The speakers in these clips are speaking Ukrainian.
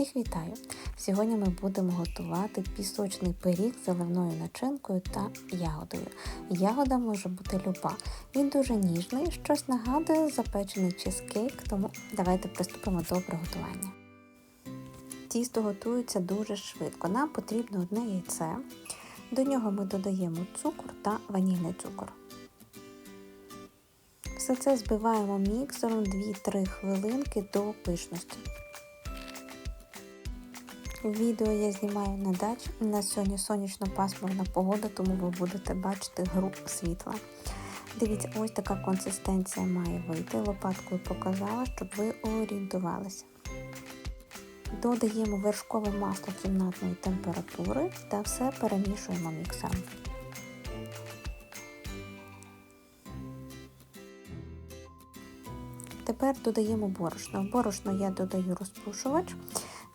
Всіх вітаю! Сьогодні ми будемо готувати пісочний пиріг з заливною начинкою та ягодою. Ягода може бути люба. Він дуже ніжний, щось нагадує запечений чизкейк, тому давайте приступимо до приготування. Тісто готується дуже швидко. Нам потрібно одне яйце. До нього ми додаємо цукор та ванільний цукор. Все це збиваємо міксером 2-3 хвилинки до пишності. Відео я знімаю на дачі. На сьогодні сонячно пасмурна погода, тому ви будете бачити гру світла. Дивіться, ось така консистенція має вийти. Лопаткою показала, щоб ви орієнтувалися. Додаємо вершкове масло кімнатної температури та все перемішуємо міксером. Тепер додаємо борошно. В борошно я додаю розпушувач.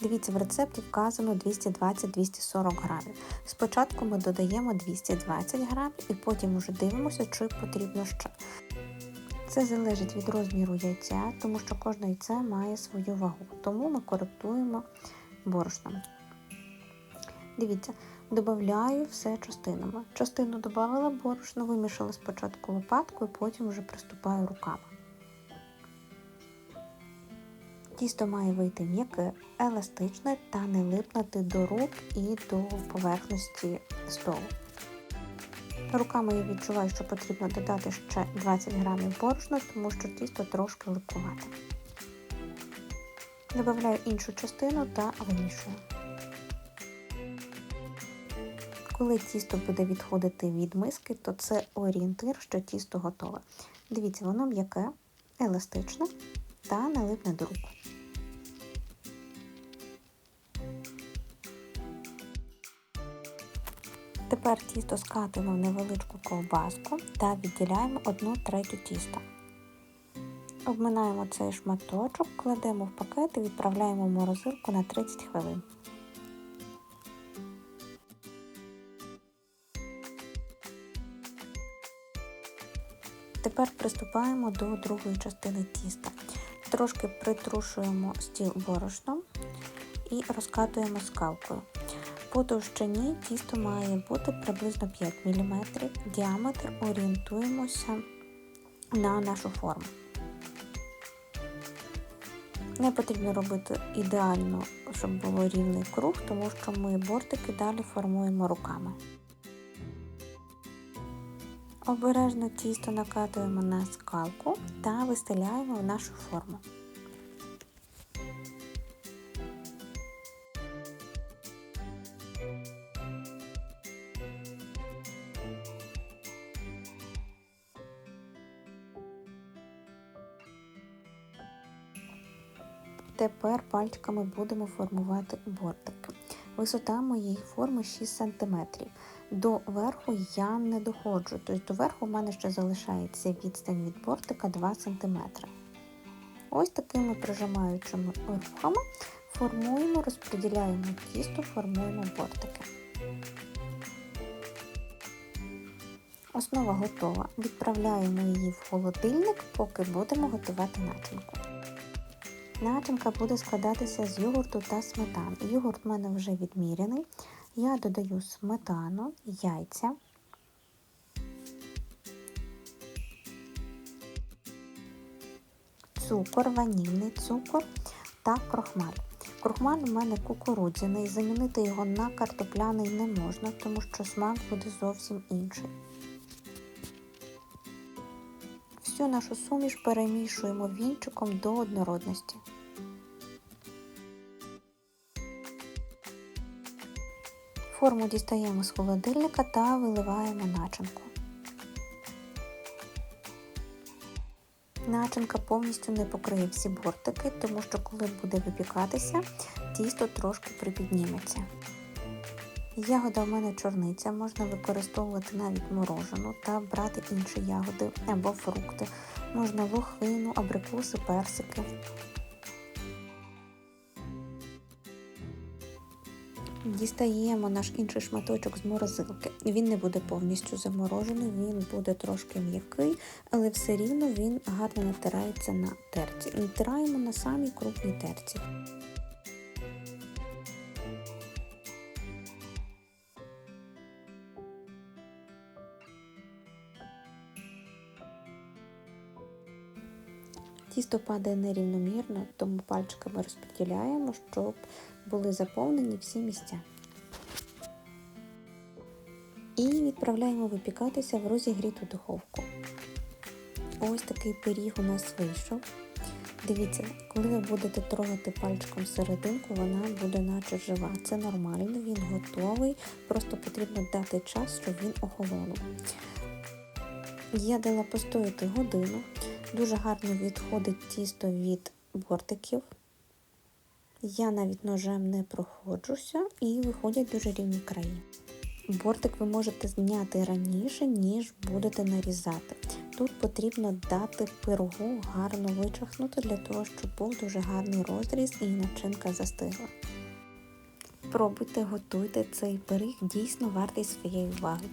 Дивіться, в рецепті вказано 220-240 грамів. Спочатку ми додаємо 220 грамів і потім вже дивимося, чи потрібно ще. Це залежить від розміру яйця, тому що кожне яйце має свою вагу, тому ми коректуємо борошном. Дивіться, додаю все частинами. Частину додала борошно, вимішала спочатку лопаткою, потім вже приступаю руками. Тісто має вийти м'яке, еластичне та не липнути до рук і до поверхності столу. Руками я відчуваю, що потрібно додати ще 20 грамів борошна, тому що тісто трошки липкувате. Добавляю іншу частину та вимішую. Коли тісто буде відходити від миски, то це орієнтир, що тісто готове. Дивіться, воно м'яке, еластичне та не липне до рук. Тепер тісто скатуємо в невеличку ковбаску та відділяємо 1 третю тіста. Обминаємо цей шматочок, кладемо в пакет і відправляємо в морозилку на 30 хвилин. Тепер приступаємо до другої частини тіста. Трошки притрушуємо стіл борошном і розкатуємо скалкою. По товщині тісто має бути приблизно 5 мм. Діаметр орієнтуємося на нашу форму. Не потрібно робити ідеально, щоб було рівний круг, тому що ми бортики далі формуємо руками. Обережно тісто накатуємо на скалку та вистеляємо в нашу форму. Тепер пальчиками будемо формувати бортики. Висота моєї форми 6 см. До верху я не доходжу, тобто до верху в мене ще залишається відстань від бортика 2 см. Ось такими прижимаючими рухами формуємо, розподіляємо тісто, формуємо бортики. Основа готова. Відправляємо її в холодильник, поки будемо готувати начинку. Начинка буде складатися з йогурту та сметани. Йогурт в мене вже відміряний. Я додаю сметану, яйця, цукор, ванільний цукор та крохмаль. Крохмаль у мене кукурудзяний, замінити його на картопляний не можна, тому що смак буде зовсім інший. Всю нашу суміш перемішуємо вінчиком до однородності. Форму дістаємо з холодильника та виливаємо начинку. Начинка повністю не покриє всі бортики, тому що коли буде випікатися, тісто трошки припідніметься. Ягода в мене чорниця, можна використовувати навіть морожену та брати інші ягоди або фрукти. Можна лохину, абрикоси, персики. Дістаємо наш інший шматочок з морозилки. Він не буде повністю заморожений, він буде трошки м'який, але все рівно він гарно натирається на терці. Натираємо на самій крупній терці. Тісто падає нерівномірно, тому пальчиками розподіляємо, щоб були заповнені всі місця. І відправляємо випікатися в розігріту духовку. Ось такий пиріг у нас вийшов. Дивіться, коли ви будете трогати пальчиком серединку, вона буде наче жива. Це нормально, він готовий, просто потрібно дати час, щоб він охолонув. Я дала постояти годину. Дуже гарно відходить тісто від бортиків. Я навіть ножем не проходжуся і виходять дуже рівні краї. Бортик ви можете зняти раніше, ніж будете нарізати. Тут потрібно дати пирогу гарно вичахнути для того, щоб був дуже гарний розріз і начинка застигла. Пробуйте, готуйте цей пиріг дійсно вартий своєї уваги.